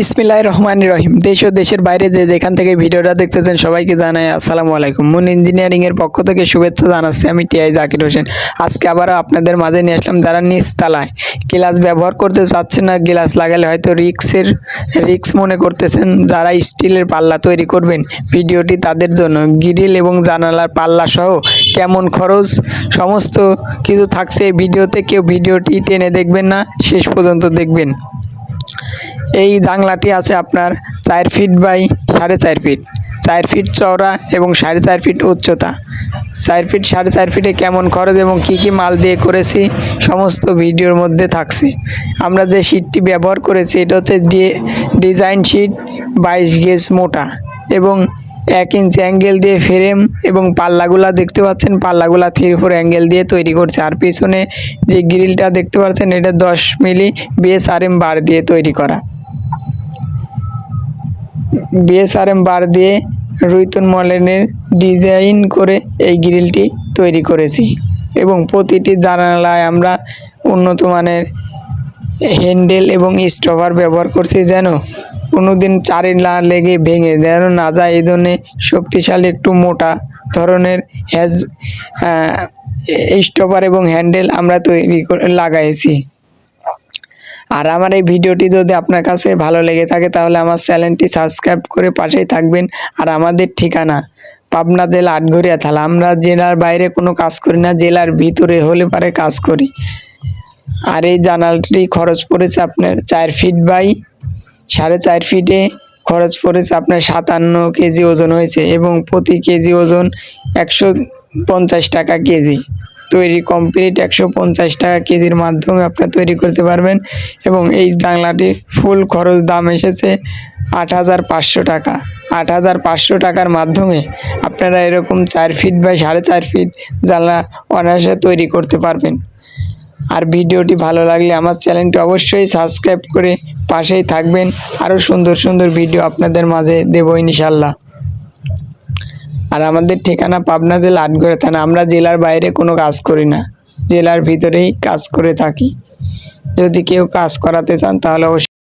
বিসমিল্লাহ রহমান রহিম। দেশ ও দেশের বাইরে যে যেখান থেকে ভিডিওটা দেখতেছেন সবাইকে জানাই আসসালামু আলাইকুম। মুন ইঞ্জিনিয়ারিং এর পক্ষ থেকে শুভেচ্ছা জানাচ্ছি আমি টিআই জাকির হোসেন। আজকে আবারও আপনাদের মাঝে নিয়ে আসলাম যারা নিচ তালায় গ্লাস ব্যবহার করতে চাচ্ছেন না, গ্লাস লাগালে হয়তো রিক্সের, রিক্স মনে করতেছেন যারা স্টিলের পাল্লা তৈরি করবেন। ভিডিওটি তাদের জন্য গ্রিল এবং জানালার পাল্লা সহ কেমন খরচ, সমস্ত কিছু থাকছে ভিডিওতে। কেউ ভিডিওটি টেনে দেখবেন না, শেষ পর্যন্ত দেখবেন। এই জাংলাটি আছে আপনার চার ফিট বাই সাড়ে চার ফিট। চার ফিট চওড়া এবং সাড়ে চার ফিট উচ্চতা। চার ফিট সাড়ে চার ফিটে কেমন খরচ এবং কি কি মাল দিয়ে করেছি সমস্ত ভিডিওর মধ্যে থাকছে। আমরা যে শীটটি ব্যবহার করেছি, এটা হচ্ছে ডিজাইন শীট বাইশ গেজ মোটা এবং এক ইঞ্চ অ্যাঙ্গেল দিয়ে ফ্রেম এবং পাল্লাগুলা দেখতে পাচ্ছেন। পাল্লাগুলা থ্রি ফোর অ্যাঙ্গেল দিয়ে তৈরি করছে। আর পিছনে যে গ্রিলটা দেখতে পাচ্ছেন, এটা দশ মিলি বিএসআরএম বার দিয়ে তৈরি করা। বিএসআরএম বার দিয়ে রুইতন মলেনের ডিজাইন করে এই গ্রিলটি তৈরি করেছি এবং প্রতিটি জানালায় আমরা উন্নত মানের হ্যান্ডেল এবং স্টপার ব্যবহার করছি যেন কোনোদিন চারি না লেগে ভেঙে, যেন না যায়। এই জন্যে শক্তিশালী একটু মোটা ধরনের হ্যাজ স্টপার এবং হ্যান্ডেল আমরা তৈরি করে লাগাইছি। আর আমার এই ভিডিওটি যদি আপনার কাছে ভালো লেগে থাকে, তাহলে আমার চ্যানেলটি সাবস্ক্রাইব করে পাশেই থাকবেন। আর আমাদের ঠিকানা পাবনা জেলা আটঘরিয়া থালা। আমরা জেলার বাইরে কোনো কাজ করি না, জেলার ভিতরে হলে পারে কাজ করি। আর এই জানালটি খরচ পড়েছে আপনার চার ফিট বাই সাড়ে চার ফিটে। খরচ পড়েছে আপনার সাতান্ন কেজি ওজন হয়েছে এবং প্রতি কেজি ওজন একশো পঞ্চাশ টাকা কেজি। তৈরি কমপ্লিট একশো পঞ্চাশ টাকা কেজির মাধ্যমে আপনারা তৈরি করতে পারবেন এবং এই জানলাটি ফুল খরচ দাম এসেছে আট হাজার পাঁচশো টাকা। আট হাজার পাঁচশো টাকার মাধ্যমে আপনারা এরকম চার ফিট বা সাড়ে চার ফিট জানলা অনায়াসে তৈরি করতে পারবেন। আর ভিডিওটি ভালো লাগলে আমার চ্যানেলটি অবশ্যই সাবস্ক্রাইব করে পাশেই থাকবেন। আরও সুন্দর সুন্দর ভিডিও আপনাদের মাঝে দেবো ইনশাল্লাহ আর আমাদের ঠিকানা পাবনা জেলা আটগড়ে থানা। আমরা জেলার বাইরে কোনো কাজ করি না। জেলার ভিতরেই কাজ করে থাকি। যদি কেউ কাজ করাতে চান তাহলে অবশ্যই